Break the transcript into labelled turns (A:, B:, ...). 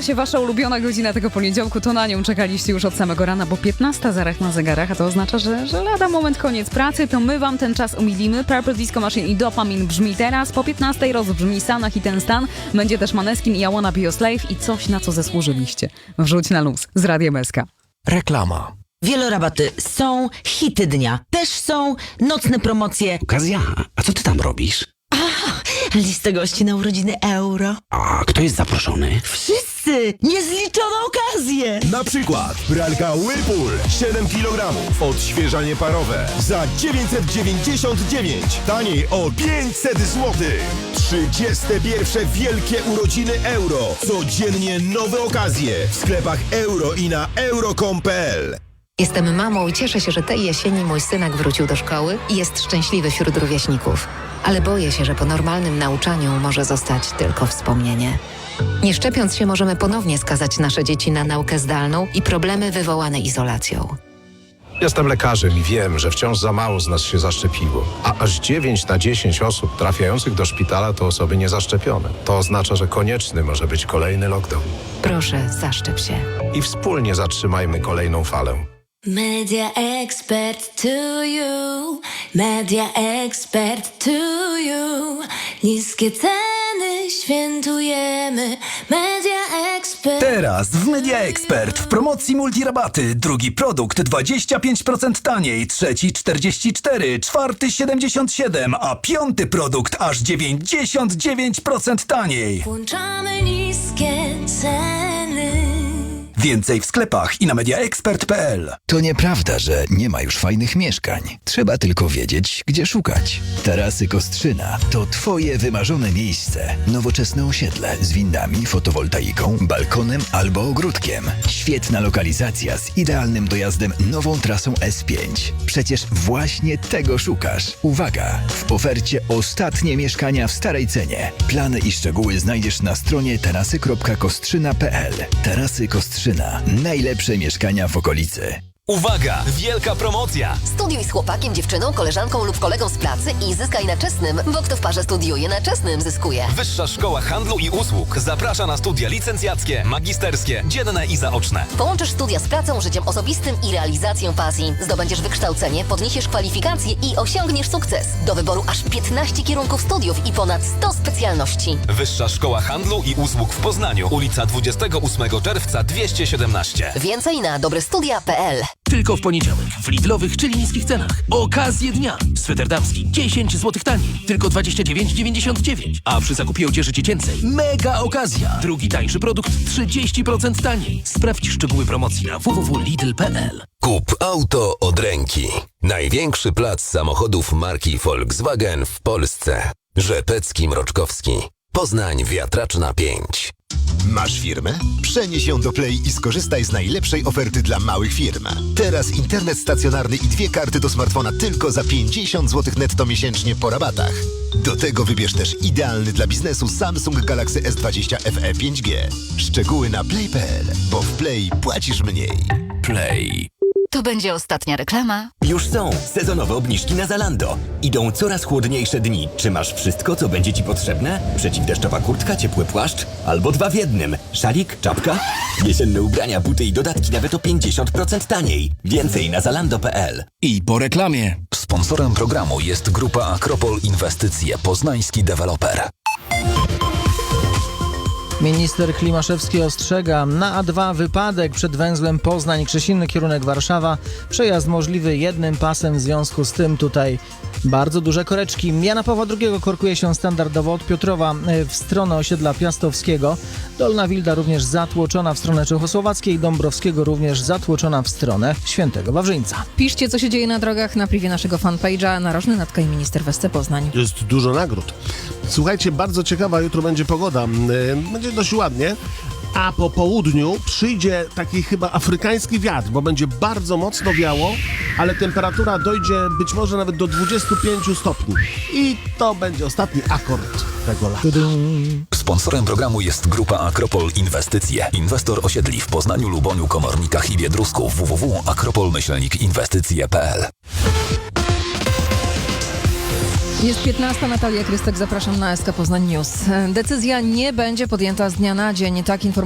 A: Zbliża się wasza ulubiona godzina tego poniedziałku, to na nią czekaliście już od samego rana, bo 15 zaraz na zegarach, a to oznacza, że, że lada moment koniec pracy, to my wam ten czas umilimy. Purple Disco Machine i Dopamin brzmi teraz, po 15 rozbrzmi Sanach i ten stan, będzie też Maneskin i I Wanna Be Your Slave i coś, na co zasłużyliście. Wrzuć na luz z Radiem SK.
B: Reklama.
C: Wielorabaty są, hity dnia też są, nocne promocje,
B: Okazja. A co ty tam robisz?
C: listę gości na urodziny euro.
B: A kto jest zaproszony?
C: Wszyscy! Niezliczone okazje!
D: Na przykład pralka Whirlpool 7 kg, odświeżanie parowe za 999, taniej o 500 zł. 31 wielkie urodziny euro, codziennie nowe okazje w sklepach euro i na euro.com.pl.
E: Jestem mamą i cieszę się, że tej jesieni mój synek wrócił do szkoły i jest szczęśliwy wśród rówieśników. Ale boję się, że po normalnym nauczaniu może zostać tylko wspomnienie. Nie szczepiąc się, możemy ponownie skazać nasze dzieci na naukę zdalną i problemy wywołane izolacją.
F: Jestem lekarzem i wiem, że wciąż za mało z nas się zaszczepiło, a aż 9 na 10 osób trafiających do szpitala to osoby niezaszczepione. To oznacza, że konieczny może być kolejny lockdown.
E: Proszę, zaszczep się.
F: I wspólnie zatrzymajmy kolejną falę.
G: Media expert to you, media expert to you. Niskie ceny świętujemy, media expert.
H: Teraz w Media Expert w promocji multirabaty. Drugi produkt 25% taniej, trzeci 44, czwarty 77, a piąty produkt aż 99% taniej.
G: Włączamy niskie ceny.
H: Więcej w sklepach i na mediaexpert.pl.
I: To nieprawda, że nie ma już fajnych mieszkań. Trzeba tylko wiedzieć, gdzie szukać. Tarasy Kostrzyna to Twoje wymarzone miejsce. Nowoczesne osiedle z windami, fotowoltaiką, balkonem albo ogródkiem. Świetna lokalizacja z idealnym dojazdem nową trasą S5. Przecież właśnie tego szukasz. Uwaga! W ofercie ostatnie mieszkania w starej cenie. Plany i szczegóły znajdziesz na stronie tarasy.kostrzyna.pl. Tarasy Kostrzyna. Najlepsze mieszkania w okolicy.
J: Uwaga! Wielka promocja!
K: Studiuj z chłopakiem, dziewczyną, koleżanką lub kolegą z pracy i zyskaj na czesnym, bo kto w parze studiuje, na czesnym zyskuje.
J: Wyższa Szkoła Handlu i Usług zaprasza na studia licencjackie, magisterskie, dzienne i zaoczne.
K: Połączysz studia z pracą, życiem osobistym i realizacją pasji. Zdobędziesz wykształcenie, podniesiesz kwalifikacje i osiągniesz sukces. Do wyboru aż 15 kierunków studiów i ponad 100 specjalności.
J: Wyższa Szkoła Handlu i Usług w Poznaniu, ulica 28 czerwca 217.
K: Więcej na dobrestudia.pl
L: Tylko w poniedziałek w Lidlowych, czyli niskich cenach. Okazje dnia. Sweter damski 10 zł taniej, tylko 29,99. A przy zakupie odzieży dziecięcej mega okazja. Drugi tańszy produkt 30% taniej. Sprawdź szczegóły promocji na www.lidl.pl.
M: Kup auto od ręki. Największy plac samochodów marki Volkswagen w Polsce. Rzepecki Mroczkowski. Poznań Wiatraczna 5.
D: Masz firmę? Przenieś ją do Play i skorzystaj z najlepszej oferty dla małych firm. Teraz internet stacjonarny i dwie karty do smartfona tylko za 50 zł netto miesięcznie po rabatach. Do tego wybierz też idealny dla biznesu Samsung Galaxy S20 FE 5G. Szczegóły na play.pl, bo w Play płacisz mniej.
I: Play.
E: To będzie ostatnia reklama.
N: Już są sezonowe obniżki na Zalando. Idą coraz chłodniejsze dni. Czy masz wszystko, co będzie Ci potrzebne? Przeciwdeszczowa kurtka, ciepły płaszcz? Albo dwa w jednym. Szalik, czapka? Jesienne ubrania, buty i dodatki nawet o 50% taniej. Więcej na zalando.pl.
I: I po reklamie.
M: Sponsorem programu jest grupa Akropol Inwestycje Poznański Deweloper.
O: Minister Klimaszewski ostrzega na A2 wypadek przed węzłem Poznań, Krzesinny kierunek Warszawa. Przejazd możliwy jednym pasem, w związku z tym tutaj bardzo duże koreczki. Jana Pawła II korkuje się standardowo od Piotrowa e, w stronę osiedla Piastowskiego. Dolna Wilda również zatłoczona w stronę Czechosłowackiej, Dąbrowskiego również zatłoczona w stronę Świętego Wawrzyńca.
A: Piszcie, co się dzieje na drogach na privie naszego fanpage'a Narożny Natka i Minister Wesce Poznań.
P: Jest dużo nagród. Słuchajcie, bardzo ciekawa jutro będzie pogoda. Yy, Będzie dość ładnie. A po południu przyjdzie taki chyba afrykański wiatr, bo będzie bardzo mocno wiało, ale temperatura dojdzie być może nawet do 25 stopni. I to będzie ostatni akord tego lata.
M: Sponsorem programu jest grupa Akropol Inwestycje. Inwestor osiedli w Poznaniu, Luboniu, Komornikach i Biedrusku. www.akropolmyślnikinwestycje.pl
A: Jest 15. Natalia Krystek, zapraszam na SK Poznań News. Decyzja nie będzie podjęta z dnia na dzień. Tak informuje